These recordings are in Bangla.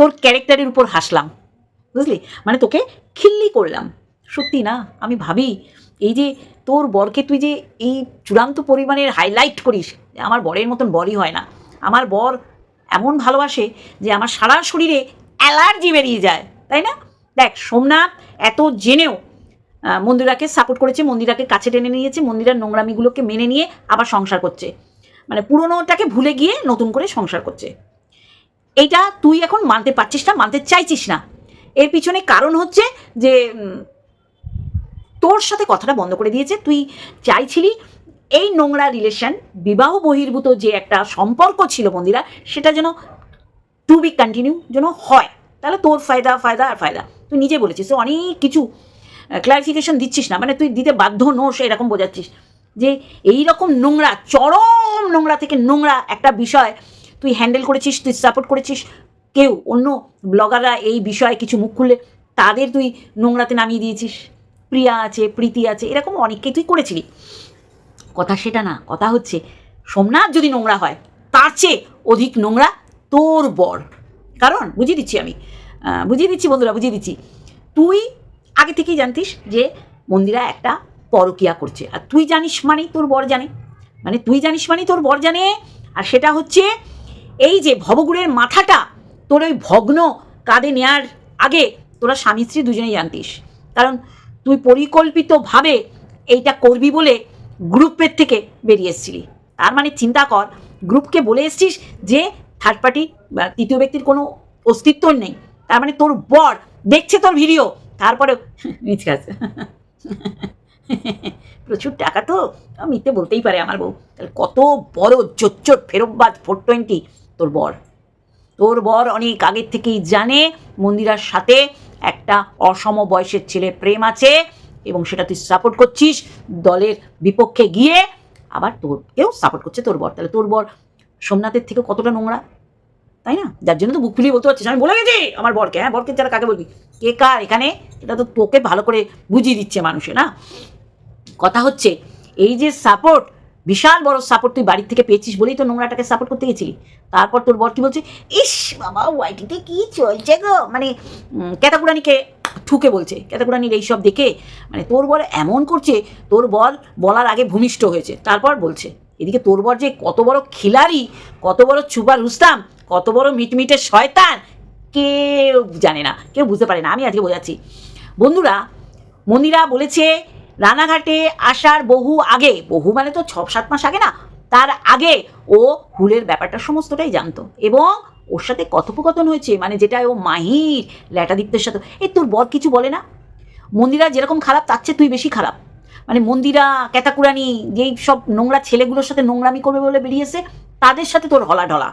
তোর ক্যারেক্টারের উপর হাসলাম, বুঝলি? মানে তোকে খিল্লি করলাম। সত্যি না, আমি ভাবি এই যে তোর বরকে তুই যে এই চূড়ান্ত পরিমাণের হাইলাইট করিস, আমার বরের মতন বরই হয় না। আমার বর এমন ভালোবাসে যে আমার সারা শরীরে অ্যালার্জি বেরিয়ে যায়, তাই না? দেখ, সোমনাথ এত জেনেও মন্দিরাকে সাপোর্ট করেছে, মন্দিরাকে কাছে টেনে নিয়েছে, মন্দিরার নোংরামিগুলোকে মেনে নিয়ে আবার সংসার করছে। মানে পুরোনোটাকে ভুলে গিয়ে নতুন করে সংসার করছে। এইটা তুই এখন মানতে পারছিস না, মানতে চাইছিস না। এর পিছনে কারণ হচ্ছে যে তোর সাথে কথাটা বন্ধ করে দিয়েছে। তুই চাইছিলি এই নোংরা রিলেশন বিবাহ বহির্ভূত যে একটা সম্পর্ক ছিল মন্দিরা সেটা যেন টু বি কন্টিনিউ যেন হয়। তাহলে তোর ফায়দা ফায়দা আর ফায়দা। তুই নিজে বলেছিস তো অনেক কিছু ক্লারিফিকেশন দিচ্ছিস না মানে তুই দিতে বাধ্য নোস, এরকম বোঝাচ্ছিস। যে এই রকম নোংরা, চরম নোংরা থেকে নোংরা একটা বিষয় তুই হ্যান্ডেল করেছিস, তুই সাপোর্ট করেছিস, কেউ, অন্য ব্লগাররা এই বিষয়ে কিছু মুখ খুললে তাদের তুই নোংরাতে নামিয়ে দিয়েছিস। প্রিয়া আছে, প্রীতি আছে, এরকম অনেককে তুই করেছিলি। কথা সেটা না, কথা হচ্ছে সোমনাথ যদি নোংরা হয়, তার চেয়ে অধিক নোংরা তোর বর। কারণ, বুঝিয়ে দিচ্ছি আমি বুঝিয়ে দিচ্ছি বন্ধুরা, বুঝিয়ে দিচ্ছি। তুই আগে থেকেই জানতিস যে মন্দিরা একটা পরকিয়া করছে। আর তুই জানিস মানেই তোর বর জানে। মানে তুই জানিস মানেই তোর বর জানে। আর সেটা হচ্ছে এই যে ভবগুড়ের মাথাটা, তোর ওই ভগ্ন কাঁধে নেয়ার আগে তোরা স্বামী স্ত্রী দুজনেই জানতিস। কারণ তুই পরিকল্পিতভাবে এইটা করবি বলে গ্রুপের থেকে বেরিয়ে এসেছিলি। তার মানে চিন্তা কর গ্রুপকে বলে এসছিস যে থার্ড পার্টি বা তৃতীয় ব্যক্তির কোনো অস্তিত্ব নেই। তার মানে তোর বর দেখছে তোর ভিডিও তারপরে আছে। প্রচুর টাকা তো মিথ্যে বলতেই পারে আমার বউ। তাহলে কত বড় চোট ফেরতবাজ ফোর টোয়েন্টি? তোর বর। তোর বর অনেক আগের থেকেই জানে মন্দিরার সাথে একটা অসম বয়সের ছেলে প্রেম আছে এবং সেটা তুই সাপোর্ট করছিস দলের বিপক্ষে গিয়ে। আবার তোরকেও সাপোর্ট করছে তোর বর। তাহলে তোর বর সোমনাথের থেকে কতটা নোংরা? তাই না? যার জন্য তো বুক ফুলিয়ে বলতে পারছিস। আমি বলে গেছি আমার বরকে হ্যাঁ বরকে যারা কাকে বলবি? কে কার এখানে? এটা তো তোকে ভালো করে বুঝিয়ে দিচ্ছে মানুষে, না? কথা হচ্ছে, এই যে সাপোর্ট বিশাল বড় সাপোর্ট তুই বাড়ির থেকে পেয়েছিস বলেই তো নোংরাটাকে সাপোর্ট করতে গেছিলি। তারপর তোর বর কি বলছে, ইস বাবা, ওয়াইটিতে কি চলছে গো? মানে ক্যাতাকুরানিকে ঠুকে বলছে। ক্যাতাকুরানির এইসব দেখে মানে তোর বর এমন করছে, তোর বর বলার আগে ভূমিষ্ঠ হয়েছে। তারপর বলছে, এদিকে তোর বর যে কত বড় খিলাড়ি, কত বড় চুপা রুস্তাম, কত বড় মিটমিটে শয়তান, কেউ জানে না, কেউ বুঝতে পারে না। আমি আজকে বোঝাচ্ছি। বন্ধুরা, মন্দিরা বলেছে রানাঘাটে আসার বহু আগে, বহু মানে তো ছ সাত মাস আগে না, তার আগে ও হুলের ব্যাপারটা সমস্তটাই জানতো। এবং ওর সাথে কথোপকথন হয়েছে মানে যেটা ও মাহির, ল্যাটাদীপ্তের সাথে। এ তোর বর কিছু বলে না? মন্দিরা যেরকম খারাপ, তার চেয়ে তুই বেশি খারাপ। মানে মন্দিরা, ক্যাতাকুরানি, যেই সব নোংরা ছেলেগুলোর সাথে নোংরামি করবে বলে বেরিয়েছে, তাদের সাথে তোর হলা ঢলা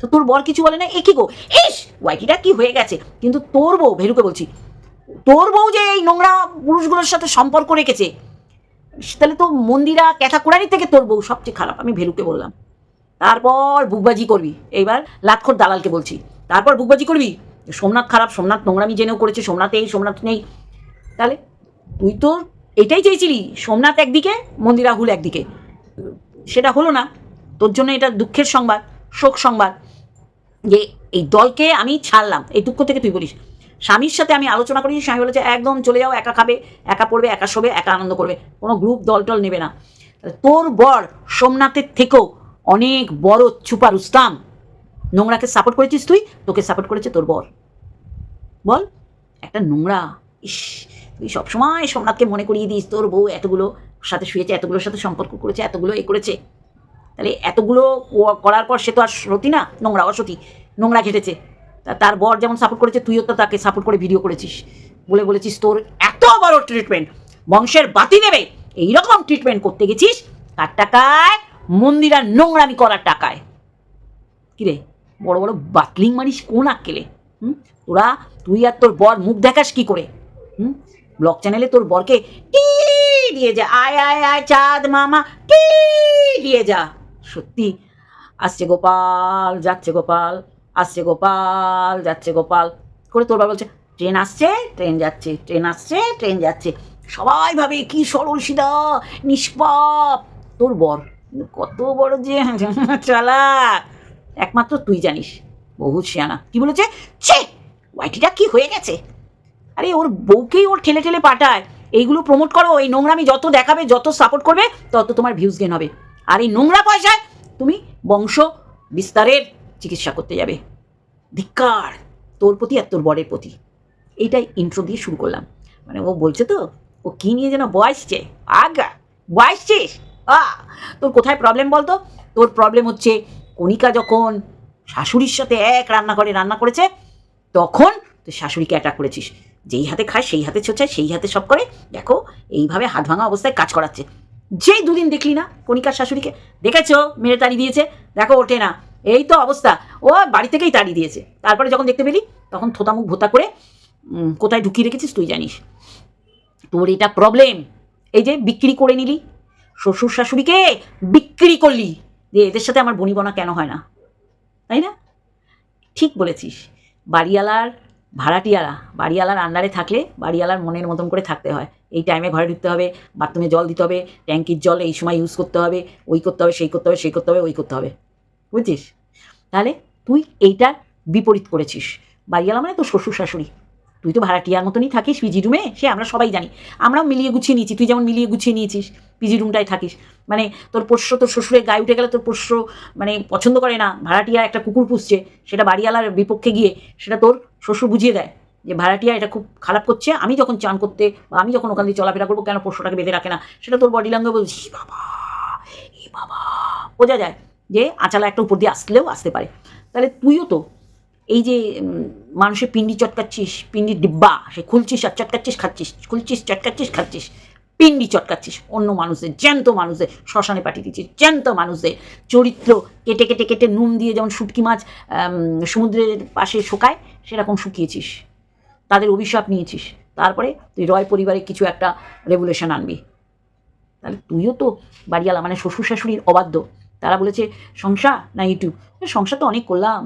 তো তোর বর কিছু বলে না? এ কি গো? ইস! ওয়াইটিটা কি হয়ে গেছে? কিন্তু তোর বউ, ভেরুকে বলছি তোর বউ যে এই নোংরা পুরুষগুলোর সাথে সম্পর্ক রেখেছে, তাহলে তো মন্দিরা ক্যাথা ক্যাথাকুড়ানি থেকে তোর বউ সবচেয়ে খারাপ, আমি ভেলুকে বললাম। তারপর বুকবাজি করবি, এইবার লাটখোর দালালকে বলছি। তারপর বুকবাজি করবি সোমনাথ খারাপ, সোমনাথ নোংরামি জেনেও করেছে, সোমনাথ এই, সোমনাথ নেই। তাহলে তুই তো এটাই চেয়েছিলি, সোমনাথ একদিকে, মন্দিরা হুল একদিকে। সেটা হলো না, তোর জন্য এটা দুঃখের সংবাদ, শোক সংবাদ। যে এই দলকে আমি ছাড়লাম, এই দুঃখ থেকে তুই বলিস। স্বামীর সাথে আমি আলোচনা করেছি স্বামী বলেছে একদম চলে যাও, একা খাবে, একা পড়বে, একা শোবে, একা আনন্দ করবে। কোনো গ্রুপ দল টল নেবে না। তোর বর সোমনাথের থেকেও অনেক বড় চুপা রুস্তাম নোংরাকে সাপোর্ট করেছিস তুই? তোকে সাপোর্ট করেছে তোর বর। বল, একটা নোংরা, ইস, তুই সবসময় সোমনাথকে মনে করিয়ে দিস, তোর বউ এতগুলো সাথে শুয়েছে, এতগুলোর সাথে সম্পর্ক করেছে, এতগুলো এ করেছে। তাহলে এতগুলো করার পর সে তো আর সতী না, নোংরা অসতী, নোংরা ঘেটেছে। তার বর যেমন সাপোর্ট করেছে, তুইও তো তাকে সাপোর্ট করে ভিডিও করেছিস। বলে বলেছিস, তোর এত বড় ট্রিটমেন্ট বংশের বাতি নেবে এইরকম ট্রিটমেন্ট করতে গেছিস কার টাকায় মন্দিরা নোংরামি করার টাকায়। কিরে বড় বড় বাতলিং মারিস কোন আক্কেলে? হুম? তোরা, তুই আর তোর বর মুখ দেখাস কি করে? হুম? ব্লগ চ্যানেলে তোর বরকে টি দিয়ে যা, আয় আয় আয়, চাঁদ মামা, টি দিয়ে যা। সত্যি, আসছে গোপাল, যাচ্ছে গোপাল। আসছে গোপাল, যাচ্ছে গোপাল। করে তোর বাবা বলছে, ট্রেন আসছে, ট্রেন যাচ্ছে, ট্রেন আসছে, ট্রেন যাচ্ছে। সবাই ভাবে, কি সরল সিধা, নিষ্পাপ। তোর বর, কত বড় যে চালা একমাত্র তুই জানিস বহু শিয়ানা। কি বলেছে? ছে, ওয়াইটিটা কি হয়ে গেছে? আরে, ওর বউকেই ওর ঠেলে ঠেলে পাঠায়। এইগুলো প্রমোট করো, এই নোংরামি যত দেখাবে, যত সাপোর্ট করবে, তত তোমার ভিউজ গেন হবে। আর এই নোংরা পয়সায় তুমি বংশ বিস্তারের চিকিৎসা করতে যাবে। ধিক্কার, তোর প্রতি আর তোর বরের প্রতি। এইটাই ইন্ট্রো দিয়ে শুরু করলাম। মানে ও বলছে তো, ও কী নিয়ে যেন বয়সছে আগা বয়সছিস আ, তোর কোথায় প্রবলেম বলতো? তোর প্রবলেম হচ্ছে কণিকা যখন শাশুড়ির সাথে এক রান্না করে, রান্না করেছে, তখন তুই শাশুড়িকে অ্যাটাক করেছিস। যেই হাতে খায়, সেই হাতে ছোচায়, সেই হাতে সব করে, দেখো এইভাবে হাত ভাঙা অবস্থায় কাজ করাচ্ছে। যেই দুদিন দেখলি না কণিকার শাশুড়িকে, দেখেছ? মেরে তাড়ি দিয়েছে। দেখো ওঠে না এই তো অবস্থা। ও বাড়ি থেকেই তাড়ি দিয়েছে। তারপরে যখন দেখতে পেলি, তখন থোতামুখ ভোতা করে কোথায় ঢুকিয়ে রেখেছিস তুই জানিস। তোর এটা প্রবলেম এই যে বিক্রি করে নিলি, শ্বশুর শাশুড়িকে বিক্রি করলি। যে এদের সাথে আমার বনিবনা কেন হয় না? তাই না? ঠিক বলেছিস। বাড়িওয়ালার, ভাড়াটিয়ারা, বাড়িওয়ালার আন্ডারে থাকলে বাড়িওয়ালার মনের মতন করে থাকতে হয়। এই টাইমে ঘরে ঢুকতে হবে বাথরুমে জল দিতে হবে, ট্যাঙ্কির জল এই সময় ইউজ করতে হবে, ওই করতে হবে, সেই করতে হবে, সেই করতে হবে, ওই করতে হবে। বুঝছিস তাহলে তুই এইটার বিপরীত করেছিস। বাড়িওয়ালা মানে তো শ্বশুর শাশুড়ি। তুই তো ভাড়াটিয়ার মতনই থাকিস পিজি রুমে সে আমরা সবাই জানি। আমরাও মিলিয়ে গুছিয়ে নিয়েছি, তুই যেমন মিলিয়ে গুছিয়ে নিয়েছিস, পিজি রুমটায় থাকিস। মানে তোর পোষ্য, তোর শ্বশুরের গায়ে উঠে গেলে তোর পোষ্য মানে পছন্দ করে না, ভাড়াটিয়া একটা কুকুর পুষছে, সেটা বাড়িওয়ালার বিপক্ষে গিয়ে সেটা তোর শ্বশুর বুঝিয়ে দেয় যে ভাড়াটিয়া এটা খুব খারাপ করছে, আমি যখন চান করতে বা আমি যখন ওখান দিয়ে চলাফেরা করব, কেন পোষ্যটাকে বেঁধে রাখে না? সেটা তোর বডি ল্যাঙ্গুয়েজ বাবা, এ বাবা। বোঝা যায়? যে আঁচালা একটা উপর দিয়ে আসলেও আসতে পারে। তাহলে তুইও তো এই যে মানুষের পিন্ডি চটকাচ্ছিস পিন্ডির ডিব্বা, সে খুলছিস আর চটকাচ্ছিস, খাচ্ছিস, খুলছিস, চটকাচ্ছিস, খাচ্ছিস, পিন্ডি চটকাচ্ছিস, অন্য মানুষদের, জ্যান্ত মানুষদের, শ্মশানে পাঠিয়ে দিচ্ছিস, জ্যান্ত মানুষদের, চরিত্র কেটে কেটে কেটে নুন দিয়ে যেমন শুটকি মাছ সমুদ্রের পাশে শোকায়, সেরকম শুকিয়েছিস। তাদের অভিশাপ নিয়েছিস। তারপরে তুই রয় পরিবারে কিছু একটা রেগুলেশন আনবি। তাহলে তুইও তো বাড়িওয়ালা মানে শ্বশুর শাশুড়ির অবাধ্য। তারা বলেছে সংসার না ইউটিউব সংসার তো অনেক করলাম।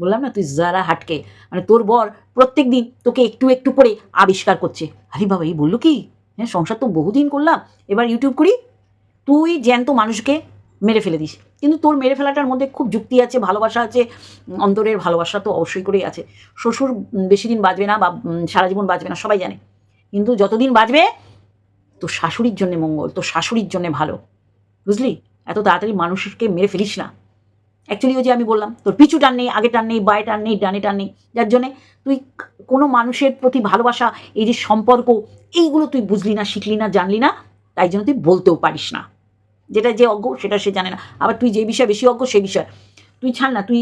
বললাম, না, তুই যারা হাটকে মানে তোর বর প্রত্যেক দিন তোকে একটু একটু করে আবিষ্কার করছে। আরে বাবা, এই বলল কি? হ্যাঁ সংসার তো বহুদিন করলাম। এবার ইউটিউব করি, তুই জ্যান্ত মানুষকে মেরে ফেলে দিস। কিন্তু তোর মেরে ফেলাটার মধ্যে খুব যুক্তি আছে, ভালোবাসা আছে, অন্তরের ভালোবাসা তো অবশ্যই করেই আছে। শ্বশুর বেশি দিন বাঁচবে না বা সারা জীবন বাঁচবে না, সবাই জানে। কিন্তু যতদিন বাঁচবে তোর শাশুড়ির জন্যে মঙ্গল, তোর শাশুড়ির জন্যে ভালো। বুঝলি? এত তাড়াতাড়ি মানুষকে মেরে ফেলিস না। অ্যাকচুয়ালি ওই যে আমি বললাম, তোর পিছু টান নেই, আগে টান নেই, বায়ে টান নেই, ডানে টান নেই, যার জন্যে তুই কোনো মানুষের প্রতি ভালোবাসা, এই যে সম্পর্ক, এইগুলো তুই বুঝলি না, শিখলি না, জানলি না, তাই জন্য তুই বলতেও পারিস না। যেটা যে অজ্ঞ, সেটা সে জানে না। আবার তুই যে বিষয়ে বেশি অজ্ঞ, সে বিষয়। তুই ছাড় না, তুই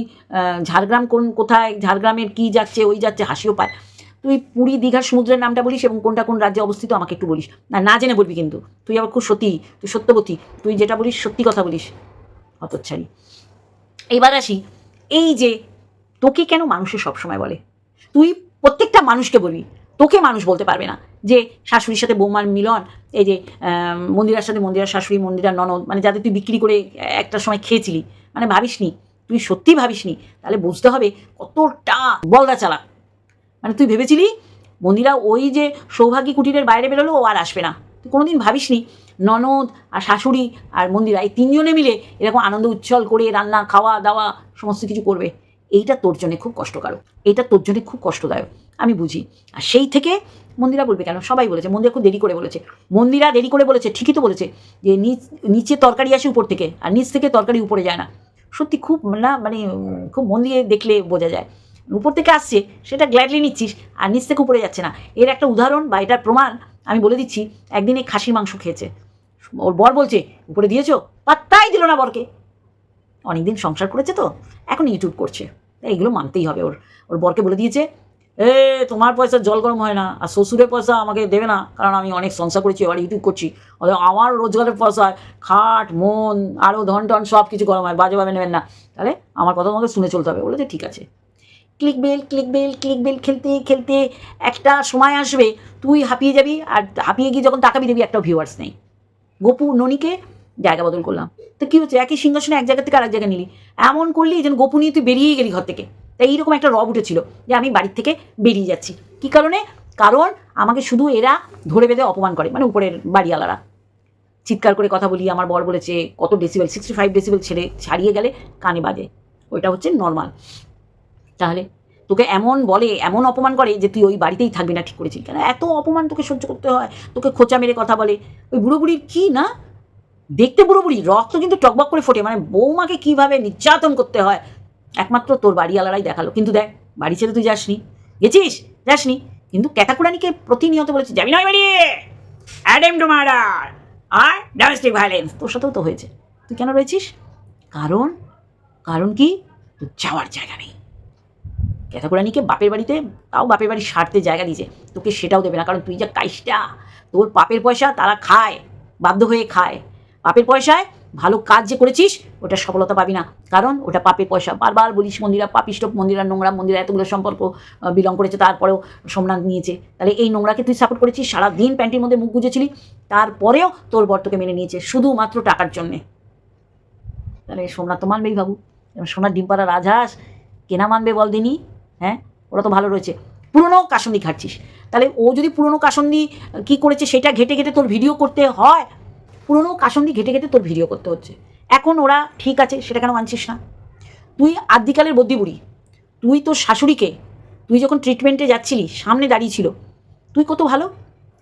ঝাড়গ্রাম কোন, কোথায়, ঝাড়গ্রামের কি যাচ্ছে, ওই যাচ্ছে, হাসিও পায়। তুই পুরী দীঘার সমুদ্রের নামটা বলিস এবং কোনটা কোন রাজ্যে অবস্থিত আমাকে একটু বলিস। না না জেনে বলবি কিন্তু। তুই আবার খুব সত্যি তুই সত্যবতী, তুই যেটা বলিস সত্যি কথা বলিস। হতচ্ছাড়ি এবার আসি, এই যে তোকে কেন মানুষে সবসময় বলে? তুই প্রত্যেকটা মানুষকে বলবি। তোকে মানুষ বলতে পারবে না যে শাশুড়ির সাথে বৌমার মিলন, এই যে মন্দিরার সাথে মন্দিরার শাশুড়ি মন্দিরার ননদ মানে যাদের তুই বিক্রি করে একটা সময় খেয়েছিলি। মানে ভাবিসনি, তুই সত্যি ভাবিসনি, তাহলে বুঝতে হবে কতটা বলদা চালাক। মানে তুই ভেবেছিলি মন্দিরা ওই যে সৌভাগ্যী কুটিরের বাইরে বেরোলো, ও আর আসবে না। তুই কোনোদিন ভাবিসনি? ননদ আর শাশুড়ি আর মন্দিরা, এই তিনজনে মিলে এরকম আনন্দ উচ্ছল করে রান্না, খাওয়া, দাওয়া, সমস্ত কিছু করবে। এইটা তোর জন্যে খুব কষ্টকারক। এইটা তোর জন্যে খুব কষ্টদায়ক, আমি বুঝি। আর সেই থেকে মন্দিরা বলবে কেন? সবাই বলেছে, মন্দিরা খুব দেরি করে বলেছে। মন্দিরা দেরি করে বলেছে, ঠিকই তো বলেছে, যে নিচ, নিচে তরকারি আসে উপর থেকে, আর নিচ থেকে তরকারি উপরে যায় না। সত্যি খুব না মানে খুব মন দিয়ে দেখলে বোঝা যায়। উপর থেকে আসছে, সেটা গ্ল্যাডলি নিচ্ছিস আর নিচ থেকে উপরে যাচ্ছে না। এর একটা উদাহরণ বা এটার প্রমাণ আমি বলে দিচ্ছি, একদিন এই খাসির মাংস খেয়েছে। ওর বর বলছে, উপরে দিয়েছ? পাত্তাই দিল না বরকে। অনেকদিন সংসার করেছে তো, এখন ইউটিউব করছে। তাই এগুলো মানতেই হবে ওর। ওর বরকে বলে দিয়েছে, এ, তোমার পয়সা জল গরম হয় না আর শ্বশুরের পয়সা আমাকে দেবে না, কারণ আমি অনেক সংসার করেছি এবার ইউটিউব করছি। আমার রোজগারের পয়সায় খাট, মন আরও ধন টন সব কিছু গরম হয় বাজেভাবে নেবেন না। তাহলে আমার কথা তোমাকে শুনে চলতে হবে। বলেছে, ঠিক আছে। Click bell click bell click bell খেলতে খেলতে একটা সময় আসবে, তুই হাঁপিয়ে যাবি আর হাঁপিয়ে গিয়ে যখন তাকাবি দেখবি একটা ভিউয়ার্স নেই। গোপু, ননিকে জায়গা বদল করলাম। তো কী হচ্ছে? একই সিংহাসনে এক জায়গা থেকে আরেক জায়গায় নিলি। এমন করলি যেন গোপু নিয়ে তুই বেরিয়েই গেলি ঘর থেকে। তাই এইরকম একটা রব উঠেছিল যে আমি বাড়ির থেকে বেরিয়ে যাচ্ছি। কী কারণে? কারণ আমাকে শুধু এরা ধরে বেঁধে অপমান করে মানে উপরের বাড়িওয়ালারা। চিৎকার করে কথা বলি, আমার বর বলেছে, কত ডেসিবেল সিক্সটি ফাইভ ডেসিবেল ছেড়ে ছাড়িয়ে গেলে কানে বাজে। ওইটা হচ্ছে নর্মাল তাহলে? তোকে এমন বলে, এমন অপমান করে যে তুই ওই বাড়িতেই থাকবি না ঠিক করেছিস। কেন? এত অপমান তোকে সহ্য করতে হয়। তোকে খোঁচা মেরে কথা বলে। ওই বুড়ো বুড়ির কী না? দেখতে বুড়ো বুড়ি রক্ত কিন্তু টকবক করে ফোটে। মানে বৌমাকে কীভাবে নির্যাতন করতে হয়? একমাত্র তোর বাড়িওয়ালারাই দেখাল। কিন্তু দেখ, বাড়ি ছেড়ে তুই যাসনি। গেছিস? যাসনি। কিন্তু ক্যাটাকুরানিকে প্রতিনিয়ত বলেছে, যাবি না বাড়ি! অ্যাডেম টু মার্ডার আর ডোমেস্টিক ভায়োলেন্স তোর সাথেও তো হয়েছে। তুই কেন রয়েছিস? কারণ? কারণ কি? তোর যাওয়ার জায়গা নেই। ক্যাথাকুরানিকে বাপের বাড়িতে? তাও বাপের বাড়ির স্বার্থে জায়গা দিয়েছে। তোকে সেটাও দেবে না, কারণ তুই যা কাইসটা। তোর পাপের পয়সা তারা খায়, বাধ্য হয়ে খায়। পাপের পয়সায় ভালো কাজ যে করেছিস, ওটা সফলতা পাবি না। কারণ ওটা পাপের পয়সা। বারবার বলিস মন্দিরা পাপিষ্ট মন্দিরা, নোংরা মন্দিরা, এতগুলো সম্পর্ক বিলং করেছে, তারপরেও সোমনাথ নিয়েছে। তাহলে এই নোংরাকে তুই সাপোর্ট করেছিস সারা দিন প্যান্টির মধ্যে মুখ গুজেছিলি, তারপরেও তোর বর তোকে মেনে নিয়েছে, শুধুমাত্র টাকার জন্যে। তাহলে সোমনাথ তো মানবেই এবার সোনার ডিমপাড়া রাজহাঁস, কেনা মানবে বল দিনি। হ্যাঁ? ওরা তো ভালো রয়েছে। পুরনো কাসন্দি খাচ্ছিস তাহলে ও যদি পুরনো কাসন্দি কী করেছে সেটা ঘেটে ঘেটে তোর ভিডিও করতে হয়? পুরনো কাসন্দি ঘেটে ঘেটে তোর ভিডিও করতে হচ্ছে। এখন ওরা ঠিক আছে, সেটা কেন মানছিস না? তুই আদ্যিকালের বদ্যি বুড়ি। তুই তোর শাশুড়িকে, তুই যখন ট্রিটমেন্টে যাচ্ছিলি, সামনে দাঁড়িয়ে ছিল, তুই কত ভালো?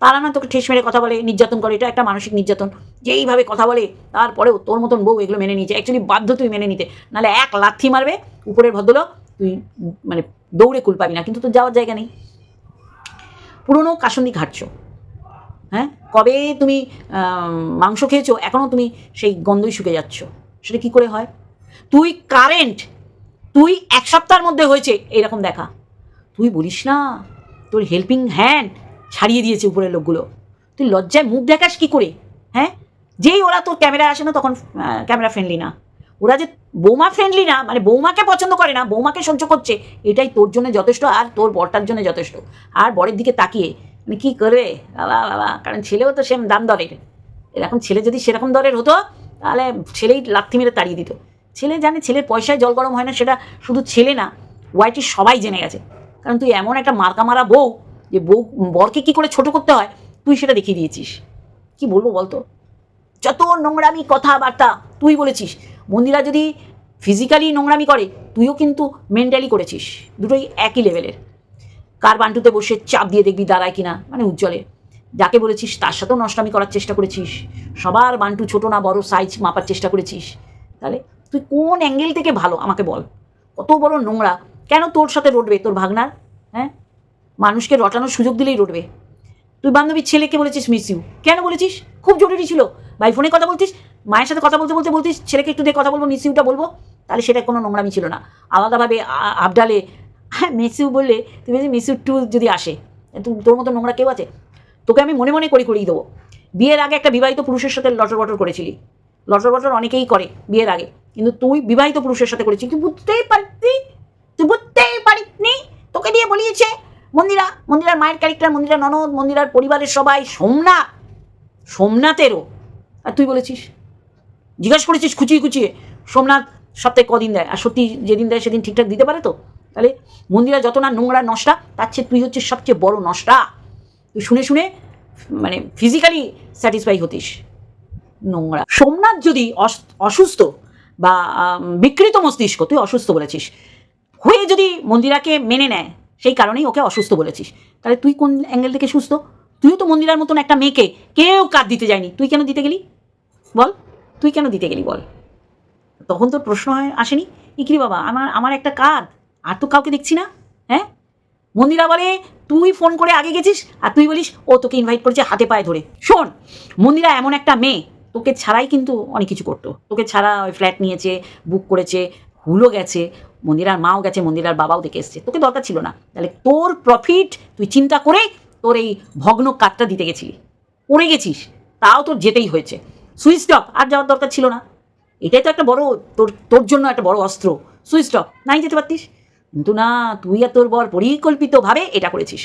তারা না তোকে ঠেস মেরে কথা বলে, নির্যাতন করে, এটা একটা মানসিক নির্যাতন। যে এইভাবে কথা বলে, তারপরেও তোর মতন বউ এগুলো মেনে নিয়েছে। অ্যাকচুয়ালি বাধ্য তুই মেনে নিতে। নাহলে এক লাথি মারবে, উপরের ভদ্রলোক, তুই মানে দৌড়ে কুল পাবি না, কিন্তু তোর যাওয়ার জায়গা নেই। পুরনো কাসন্দি ঘাটছো হ্যাঁ? কবে তুমি মাংস খেয়েছো এখনও তুমি সেই গন্ধই শুকে যাচ্ছ। সেটা কি করে হয়? তুই কারেন্ট তুই এক সপ্তাহের মধ্যে হয়েছে, এরকম দেখা। তুই বলিস না, তোর হেল্পিং হ্যান্ড ছাড়িয়ে দিয়েছে উপরের লোকগুলো। তুই লজ্জায় মুখ দেখাস কি করে হ্যাঁ? যেই ওরা তোর ক্যামেরায় আসে না, তখন ক্যামেরা ফ্রেন্ডলি না। ওরা যে বৌমা ফ্রেন্ডলি না মানে বৌমাকে পছন্দ করে না, বৌমাকে সহ্য করছে, এটাই তোর জন্য যথেষ্ট আর তোর বরটার জন্য যথেষ্ট। আর বরের দিকে তাকিয়ে মানে কী করবে? বাবা বাবা, কারণ ছেলেও তো সেম দাম দরের। এরকম ছেলে যদি সেরকম দরের হতো, তাহলে ছেলেই লাথি মেরে তাড়িয়ে দিত। ছেলে জানে ছেলের পয়সায় জল গরম হয় না, সেটা শুধু ছেলে না, ওয়াইটি সবাই জেনে গেছে। কারণ তুই এমন একটা মার্কা মারা বউ, যে বউ, বরকে কী করে ছোট করতে হয়, তুই সেটা দেখিয়ে দিয়েছিস। কি বলব বলতো? যত নোংরামি কথাবার্তা তুই বলেছিস মন্দিরা যদি ফিজিক্যালি নোংরামি করে, তুইও কিন্তু মেন্টালি করেছিস। দুটোই একই লেভেলের কার বান্টুতে বসে চাপ দিয়ে দেখবি দাঁড়ায় কিনা মানে উজ্জ্বলে যাকে বলেছিস তার সাথেও নষ্টামি করার চেষ্টা করেছিস। সবার বান্টু ছোট না, বড় সাইজ মাপার চেষ্টা করেছিস। তাহলে তুই কোন অ্যাঙ্গেল থেকে ভালো, আমাকে বল। কত বড় নোংরা। কেন তোর সাথে রটবে তোর ভাগনার? হ্যাঁ? মানুষকে রটানোর সুযোগ দিলেই রটবে। তুই বান্ধবীর ছেলেকে বলেছিস মিস ইউ কেন বলেছিস? খুব জরুরি ছিল। ভাই ফোনে কথা বলতিস মায়ের সাথে কথা বলতে বলতে বলতিস, ছেলেকে একটু দিয়ে কথা বলব মিস ইউটা বলব, তাহলে সেটা কোনো নোংরামি ছিল না। আলাদাভাবে আবডালে হ্যাঁ মিস ইউ বললে তুই বলছিস মিস ইউ টু যদি আসে তোর মতো নোংরা কেউ আছে? তোকে আমি মনে মনে করি করিয়ে দেবো। বিয়ের আগে একটা বিবাহিত পুরুষের সাথে লটর বটর করেছিলি। লটর বটর অনেকেই করে বিয়ের আগে, কিন্তু তুই বিবাহিত পুরুষের সাথে করেছিস তুই বুঝতেই পারতি, তুই বুঝতেই পারিসনি। তোকে দিয়ে বলিয়েছে, মন্দিরা, মন্দিরার মায়ের ক্যারেক্টার মন্দিরা ননদ, মন্দিরার পরিবারের সবাই সোমনাথ, সোমনাথেরও। আর তুই বলেছিস জিজ্ঞাসা করেছিস খুচিয়ে খুচিয়ে? সোমনাথ সপ্তাহে কদিন দেয়? আর সত্যি যেদিন দেয় সেদিন ঠিকঠাক দিতে পারে তো? তাহলে মন্দিরা যত না নোংরা নষ্টা, তার চেয়ে তুই হচ্ছে সবচেয়ে বড় নষ্টা। তুই শুনে শুনে মানে ফিজিক্যালি স্যাটিসফাই হতিস নোংরা। সোমনাথ যদি অস- অসুস্থ বা বিকৃত মস্তিষ্ক, তুই অসুস্থ বলেছিস। হয়ে যদি মন্দিরাকে মেনে নেয়, সেই কারণেই ওকে অসুস্থ বলেছিস। তাহলে তুই কোন অ্যাঙ্গেল থেকে সুস্থ? তুইও তো মন্দিরার মতন একটা মেয়েকে কেউ কাঁদ দিতে যায়নি। তুই কেন দিতে গেলি? বল। তুই কেন দিতে গেলি বল? তখন তোর প্রশ্ন হয় আসেনি? ইকরি বাবা, আমার আমার একটা কাজ আর তো কাউকে দেখছি না হ্যাঁ? মন্দিরা বলে, তুই ফোন করে আগে গেছিস আর তুই বলিস, ও তোকে ইনভাইট করেছে হাতে পায়ে ধরে। শোন, মন্দিরা এমন একটা মেয়ে, তোকে ছাড়াই কিন্তু অনেক কিছু করতো। তোকে ছাড়া ওই ফ্ল্যাট নিয়েছে বুক করেছে হুলো গেছে, মন্দিরার মাও গেছে, মন্দিরার বাবাও দেখে এসছে। তোকে দরকার ছিল না। তাহলে তোর প্রফিট তুই চিন্তা করে তোর এই ভগ্ন কাঠটা দিতে গেছিলি। পড়ে গেছিস, তাও তোর যেতেই হয়েছে। সুইচ স্টপ আর যাওয়ার দরকার ছিল না। এটাই তো একটা বড় তোর তোর জন্য একটা বড় অস্ত্র। সুইচ স্টপ নাই যেতে পারতিস? কিন্তু না তুই আর তোর বর পরিকল্পিতভাবে এটা করেছিস।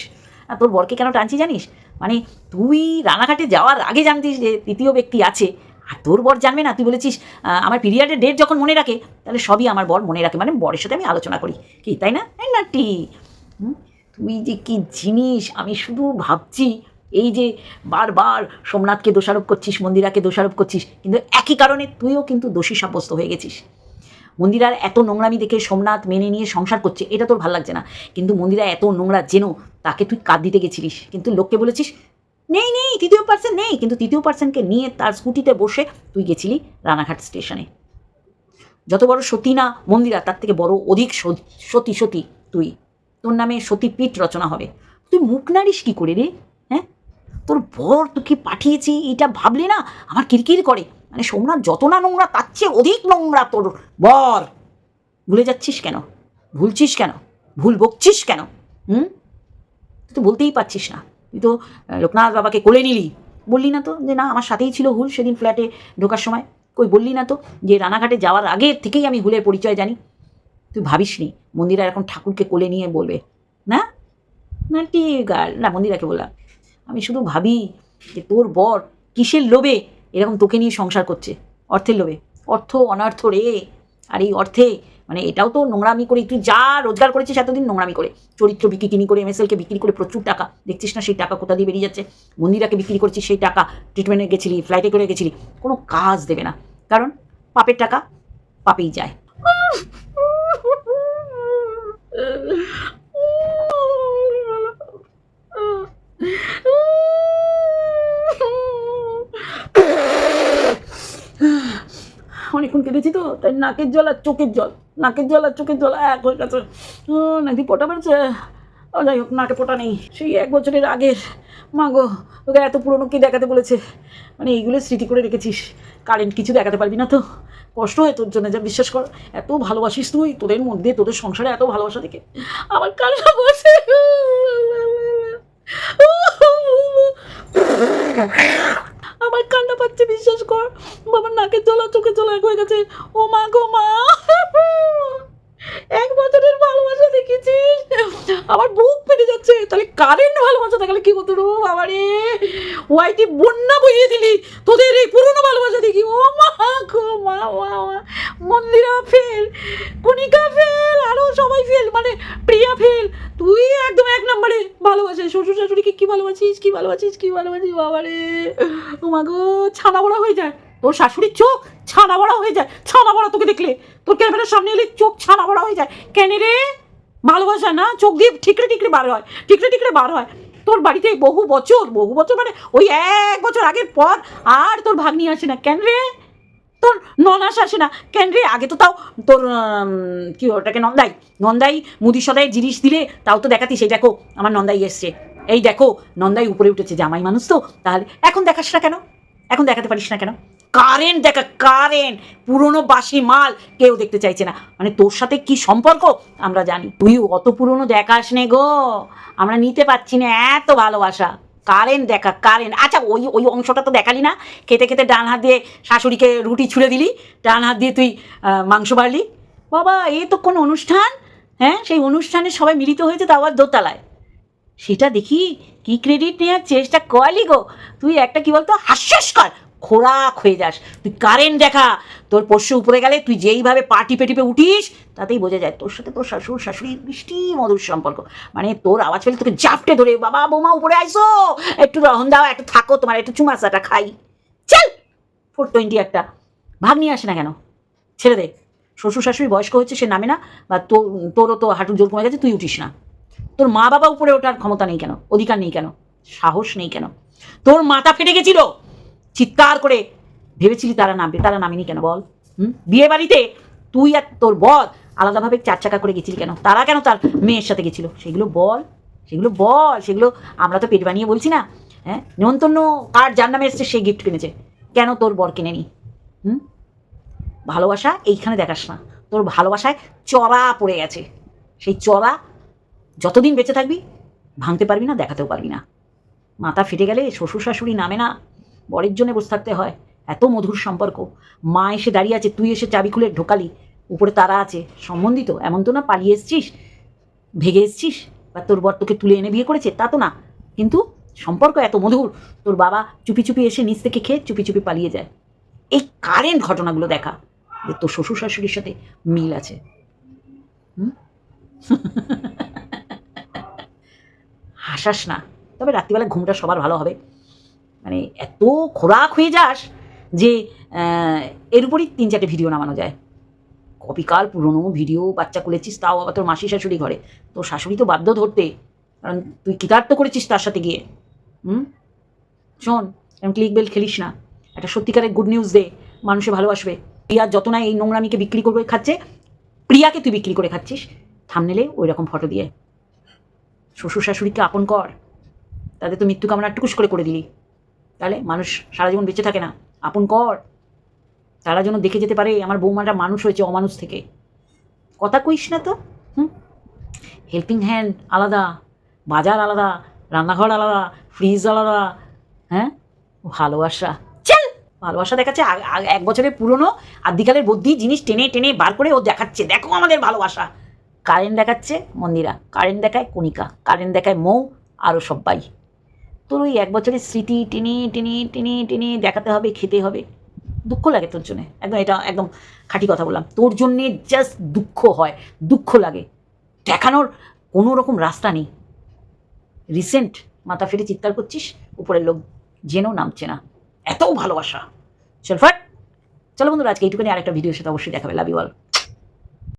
আর তোর বরকে কেন টানছি জানিস? মানে তুই রানাঘাটে যাওয়ার আগে জানতিস যে তৃতীয় ব্যক্তি আছে। আর তোর বর জানবে না তুই বলেছিস আমার পিরিয়ডের ডেট যখন মনে রাখে তাহলে সবই আমার বর মনে রাখে। মানে বরের সাথে আমি আলোচনা করি। কি তাই না? নাটি হুম, তুই যে কি জিনিস আমি শুধু ভাবছি এই যে বারবার সোমনাথকে দোষারোপ করছিস, মন্দিরাকে দোষারোপ করছিস, কিন্তু একই কারণে তুইও কিন্তু দোষী সাব্যস্ত হয়ে গেছিস। মন্দিরার এত নোংরামি দেখে সোমনাথ মেনে নিয়ে সংসার করছে, এটা তোর ভালো লাগছে না। কিন্তু মন্দিরা এত নোংরা জেনো, তাকে তুই কাঁদ দিতে গেছিলিস। কিন্তু লোককে বলেছিস, নেই নেই, তৃতীয় পার্সন নেই। কিন্তু তৃতীয় পার্সনকে নিয়ে তার স্কুটিতে বসে তুই গেছিলি রানাঘাট স্টেশনে যত বড় সতী না মন্দিরা, তার থেকে বড় অধিক সতী সতী তুই। তোর নামে সতীপীঠ রচনা হবে। তুই মুখ নাড়িস কী করে রে? তোর বর তোকে পাঠিয়েছি? এটা ভাবলে না? আমার কিরকির করে। মানে সোমনাথ যত না নোংরা, তার চেয়ে অধিক নোংরা তোর বর। ভুলে যাচ্ছিস কেন? ভুলছিস কেন? ভুল বকছিস কেন? হুম? তুই তো বলতেই পারছিস না। তুই তো লোকনাথ বাবাকে কোলে নিলি। বললি না তো যে না, আমার সাথেই ছিল হুল সেদিন ফ্ল্যাটে ঢোকার সময়। কই বললি না তো যে রানাঘাটে যাওয়ার আগের থেকেই আমি হুলের পরিচয় জানি। তুই ভাবিসনি, মন্দিরা এখন ঠাকুরকে কোলে নিয়ে বলবে। না? না, ঠিক আর না, মন্দিরাকে বললাম। আমি শুধু ভাবি যে তোর বর কিসের লোভে এরকম তোকে নিয়ে সংসার করছে অর্থের লোভে অর্থ অনর্থ রে আর এই অর্থে মানে এটাও তো নোংরামি করে তুই যা রোজগার করেছিস এতদিন নোংরামি করে চরিত্র বিক্রি কিনি করে এমএসএলকে বিক্রি করে প্রচুর টাকা দেখছিস না সেই টাকা কোথা দিয়ে বেরিয়ে যাচ্ছে মন্দিরাকে বিক্রি করছিস সেই টাকা ট্রিটমেন্টে গেছিলি ফ্লাইটে করে গেছিলি কোনো কাজ দেবে না কারণ পাপের টাকা পাপেই যায় অনেকক্ষণ কেটেছি তো তাই নাকের জল আর চোখের জল নাকের জল আর চোখের জল এক হয়ে গেছে নাকি পোটা বেড়েছে ও যাই হোক নাকে পোটা নেই সেই এক বছরের আগের মা গো তোকে এত পুরনো কি দেখাতে বলেছে মানে এইগুলো স্মৃতি করে রেখেছিস কারেন্ট কিছু দেখাতে পারবি না তো কষ্ট হয় তোর জন্য যা বিশ্বাস কর এত ভালোবাসিস তুই তোদের মধ্যে তোদের সংসারে এত ভালোবাসা দেখে আমার কান্না বসে আমার কান্না পাচ্ছে, বিশ্বাস কর। বাবার নাকের জল চোখে এক হয়ে গেছে। ও মা গো, মা। এক বছরের ভালোবাসা দেখেছিস? আমার বুক ফেটে যাচ্ছে। তাহলে কারেন্ট ভালোবাসা দেখালে কি হতো রো বাবা রে ওয়াইটি বন্যা বইয়ে দিলি। তোদের এই পুরনো ভালোবাসা দেখি। ও মা গো মা মা। মন্দিরা ফেল আরও সবাই ফেল মানে প্রিয়া ফেল তুই একদম এক নম্বরে ভালোবাসে শ্বশুর শাশুড়িকে কি কি ভালোবাসিস? বাবা রে ও মা গো ছানা বড়া হয়ে যায়। তোর শাশুড়ির চোখ ছানা বড়া হয়ে যায়। ছানা বড়া তোকে দেখলে। তোর ক্যামেরার সামনে এলে চোখ ছানা বড়া হয়ে যায়। কেন রে? ভালোবাসা না? চোখ দিয়ে ঠিকরে ঠিকরে বার হয়। ঠিকরে ঠিকরে বার হয়। তোর বাড়িতে বহু বছর বহু বছর মানে ওই এক বছর আগের পর আর তোর ভাগ্নি আসে না। কেন রে? তোর ননাস আসে না। কেন রে? আগে তো তাও তোর কি ওটাকে নন্দাই? নন্দাই মুদি সদাই জিনিস দিলে তাও তো দেখাতি। সেই দেখো, আমার নন্দাই এসছে। এই দেখো, নন্দাই উপরে উঠেছে, জামাই মানুষ তো। তাহলে এখন দেখাস না কেন? এখন দেখাতে পারিস না কেন? কারেন্ট, দেখা, কারেন্ট, পুরনো বাসি মাল কেউ দেখতে চাইছে না। মানে তোর সাথে কি সম্পর্ক? আমরা জানি। তুই অত পুরনো দেখাস নে গো। আমরা নিতে পারছি না এত ভালোবাসা। কারেন্ট, দেখা, কারেন্ট। আচ্ছা ওই ওই অংশটা তো দেখালি না? খেতে খেতে ডান হাত দিয়ে শাশুড়িকে রুটি ছুঁড়ে দিলি, ডান হাত দিয়ে তুই মাংস বাড়লি। বাবা, এ তো কোনো অনুষ্ঠান? হ্যাঁ সেই অনুষ্ঠানে সবাই মিলিত হয়েছে, তাও আবার দোতলায়। সেটা দেখি কি ক্রেডিট নেওয়ার চেষ্টা করলি গো। তুই একটা কি বলতো? হাস্যাস কর। খোরাক হয়ে যাস। তুই কারেন্ট দেখা। তোর পোষ্য উপরে গেলে তুই যেইভাবে পা টিপে টিপে উঠিস, তাতেই বোঝা যায় তোর সাথে তোর শাশুড়, শাশুড়ির মিষ্টি মধুর সম্পর্ক। মানে তোর আওয়াজ পেলে তোকে জাপটে ধরে, বাবা, বৌমা, উপরে আইসো। একটু রহন দাও, একটু থাকো, তোমার একটু চুমাচাটা খাই। চল। ফোর টোয়েন্টি একটা। ভাগ নিয়ে আসে না কেন? ছেড়ে দে। শ্বশুর শাশুড়ি বয়স্ক হচ্ছে সে নামে না, বা তোর, তোরও তো হাঁটু জোর কমে গেছে, তুই উঠিস না। তোর মা বাবা উপরে ওঠার ক্ষমতা নেই কেন? অধিকার নেই কেন? সাহস নেই কেন? তোর মাথা ফেটে গেছিল? চিৎকার করে ভেবেছিলি তারা নামবে, তারা নামেনি কেন বল? হুম? বিয়ে বাড়িতে তুই আর তোর বর আলাদাভাবে চার চাকা করে গেছিলি কেন? তারা কেন তার মেয়ের সাথে গেছিল? সেগুলো বল সেগুলো বল, সেগুলো আমরা তো পেট বানিয়ে বলছি না। হ্যাঁ? নেমন্তন্ন কার যার নামে এসছে সে গিফট কিনেছে। কেন তোর বর কিনে নি হুম? ভালোবাসা এইখানে দেখাস না। তোর ভালোবাসায় চড়া পড়ে গেছে। সেই চড়া যতদিন বেঁচে থাকবি, ভাঙতে পারবি না, দেখাতেও পারবি না। মাথা ফেটে গেলে শ্বশুর শাশুড়ি নামে না। বরের জন্য বসে থাকতে হয়। এত মধুর সম্পর্ক। মা এসে দাঁড়িয়ে আছে, তুই এসে চাবি খুলে ঢোকালি। উপরে তারা আছে। সম্বন্ধিত, এমন তো না, পালিয়ে এসছিস? ভেগে এসছিস? বা তোর বর তোকে তুলে এনে বিয়ে করেছে? তা তো না। কিন্তু সম্পর্ক এত মধুর, তোর বাবা চুপি চুপি এসে নিচ থেকে খেয়ে চুপি চুপি পালিয়ে যায়। এই কারেন্ট ঘটনাগুলো দেখা, যে তোর শ্বশুর শাশুড়ির সাথে মিল আছে। হুম? হাসাস না। তবে রাত্রিবেলা ঘুমটা সবার ভালো হবে। মানে এত খোরাক হয়ে যাস যে এর উপরই তিন চারটে ভিডিও নামানো যায়। কপিকাল, পুরনো ভিডিও, বাচ্চা খুলেছিস, তাও আবার তোর মাসি শাশুড়ি ঘরে। তোর শাশুড়ি তো বাধ্য ধরতে, কারণ তুই কৃতার্থ করেছিস তার সাথে গিয়ে। হুম? শোন এরকম ক্লিক বেল খেলিস না। একটা সত্যিকারের গুড নিউজ দে, মানুষে ভালোবাসবে। প্রিয়ার যত না এই নোংরামিকে বিক্রি করে খাচ্ছে, প্রিয়াকে তুই বিক্রি করে খাচ্ছিস। থামনেলে ওই রকম ফটো দিয়ে। শ্বশুর শাশুড়িকে আপন কর। তাদের তো মৃত্যু কামনা টুকুস করে করে দিলি। তাহলে মানুষ সারা জীবন বেঁচে থাকে না। আপন কর। তারা যেন দেখে যেতে পারে, আমার বৌমাটা মানুষ হয়েছে অমানুষ থেকে। কথা কইস না তো, হুম? হেল্পিং হ্যান্ড আলাদা, বাজার আলাদা, রান্নাঘর আলাদা ফ্রিজ আলাদা হ্যাঁ? ভালোবাসা। চল! ভালোবাসা দেখাচ্ছে এক বছরের পুরনো আদিকালের বুদ্ধি, জিনিস টেনে টেনে বার করে ও দেখাচ্ছে। দেখো আমাদের ভালোবাসা। কারেন্ট দেখাচ্ছে মন্দিরা, কারেন্ট দেখায় কণিকা, কারেন্ট দেখায় মৌ আরও সব্বাই। তোর ওই এক বছরের স্মৃতি টেনে টেনে টেনে টেনে দেখাতে হবে, খেতে হবে। দুঃখ লাগে তোর জন্যে। একদম এটা একদম খাঁটি কথা বললাম। তোর জন্যে জাস্ট দুঃখ হয়, দুঃখ লাগে। দেখানোর কোনো রকম রাস্তা নেই। রিসেন্ট মাথা ফেলে চিৎকার করছিস, উপরের লোক জেনেও নামছে না। এত ভালোবাসা। চল ফাট। চলো বন্ধুরা, আজকে এইটুকুনি, আরেকটা ভিডিওর সাথে অবশ্যই দেখাবে। Love you all